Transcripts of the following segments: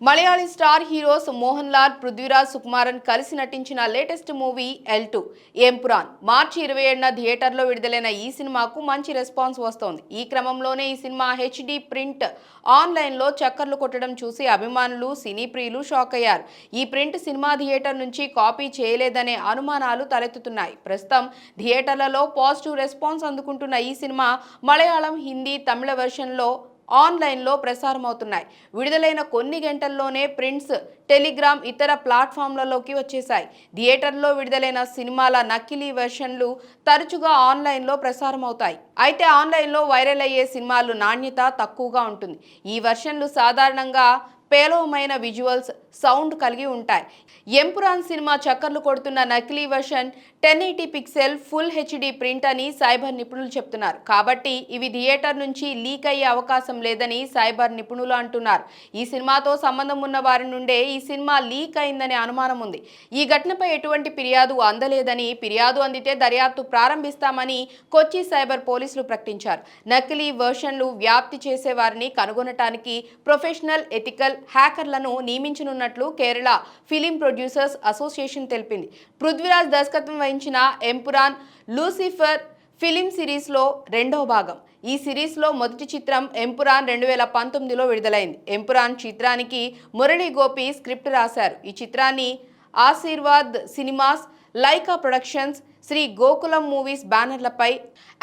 Malayali star heroes Mohan Lal Prithviraj Sukumaran కలిసి నటించిన latest movie L two Empuraan మార్చి ఇరవై ఏడున థియేటర్లో విడుదలైన ఈ సినిమాకు మంచి రెస్పాన్స్ వస్తోంది. ఈ క్రమంలోనే ఈ సినిమా హెచ్డి ప్రింట్ ఆన్లైన్లో చక్కర్లు కొట్టడం చూసి అభిమానులు సినీ ప్రియులు షాక్ అయ్యారు. ఈ ప్రింట్ సినిమా థియేటర్ నుంచి కాపీ చేయలేదనే అనుమానాలు తలెత్తుతున్నాయి. ప్రస్తుతం థియేటర్లలో పాజిటివ్ రెస్పాన్స్ అందుకుంటున్న ఈ సినిమా మలయాళం హిందీ తమిళ వెర్షన్లో ఆన్లైన్లో ప్రసారమవుతున్నాయి. విడుదలైన కొన్ని గంటల్లోనే ప్రింట్స్ టెలిగ్రామ్ ఇతర ప్లాట్ఫామ్లలోకి వచ్చేశాయి. థియేటర్లో విడుదలైన సినిమాల నకిలీ వెర్షన్లు తరచుగా ఆన్లైన్లో ప్రసారమవుతాయి. అయితే ఆన్లైన్లో వైరల్ అయ్యే సినిమాలు నాణ్యత తక్కువగా ఉంటుంది. ఈ వెర్షన్లు సాధారణంగా పేలవమైన విజువల్స్ సౌండ్ కలిగి ఉంటాయి. ఎంపురాన్ సినిమా చక్కర్లు కొడుతున్న నకిలీ version ten eighty pixel full HD print అని సైబర్ నిపుణులు చెప్తున్నారు. కాబట్టి ఇవి థియేటర్ నుంచి లీక్ అయ్యే అవకాశం లేదని సైబర్ నిపుణులు అంటున్నారు. ఈ సినిమాతో సంబంధం ఉన్న వారి నుండే ఈ సినిమా లీక్ అయిందనే అనుమానం ఉంది. ఈ ఘటనపై ఎటువంటి ఫిర్యాదు అందలేదని ఫిర్యాదు అందితే దర్యాప్తు ప్రారంభిస్తామని కొచ్చి సైబర్ పోలీసులు ప్రకటించారు. నకిలీ వర్షన్లు వ్యాప్తి చేసే వారిని కనుగొనటానికి ప్రొఫెషనల్ ఎథికల్ హ్యాకర్లను నియమించనున్నట్లు కేరళ ఫిలిం ప్రొడ్యూసర్స్ అసోసియేషన్ తెలిపింది. పృథ్వీరాజ్ దర్శకత్వం వహించిన ఎంపురాన్ లూసిఫర్ ఫిలిం సిరీస్లో రెండవ భాగం. ఈ సిరీస్లో మొదటి చిత్రం ఎంపురాన్ రెండు వేల పంతొమ్మిదిలో విడుదలైంది. ఎంపురాన్ చిత్రానికి మురళీ గోపి స్క్రిప్ట్ రాశారు. ఈ చిత్రాన్ని Aashirvad cinemas Lyca productions Shri Gokulam movies బ్యానర్లపై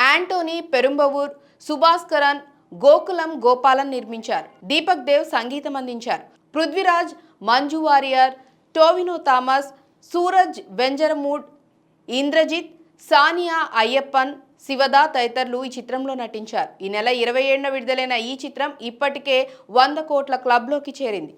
Antony Perumbavoor Subaskaran Gokulam Gopalan నిర్మించారు. దీపక్ దేవ్ సంగీతం అందించారు. పృథ్వీరాజ్ మంజు వారియర్ టోవినో థామస్ సూరజ్ వెంజరమూడ్ ఇంద్రజిత్ సానియా అయ్యప్పన్ శివదా తదితరులు ఈ చిత్రంలో నటించారు. ఈ నెల ఇరవై ఏడున విడుదలైన ఈ చిత్రం ఇప్పటికే వంద కోట్ల క్లబ్లోకి చేరింది.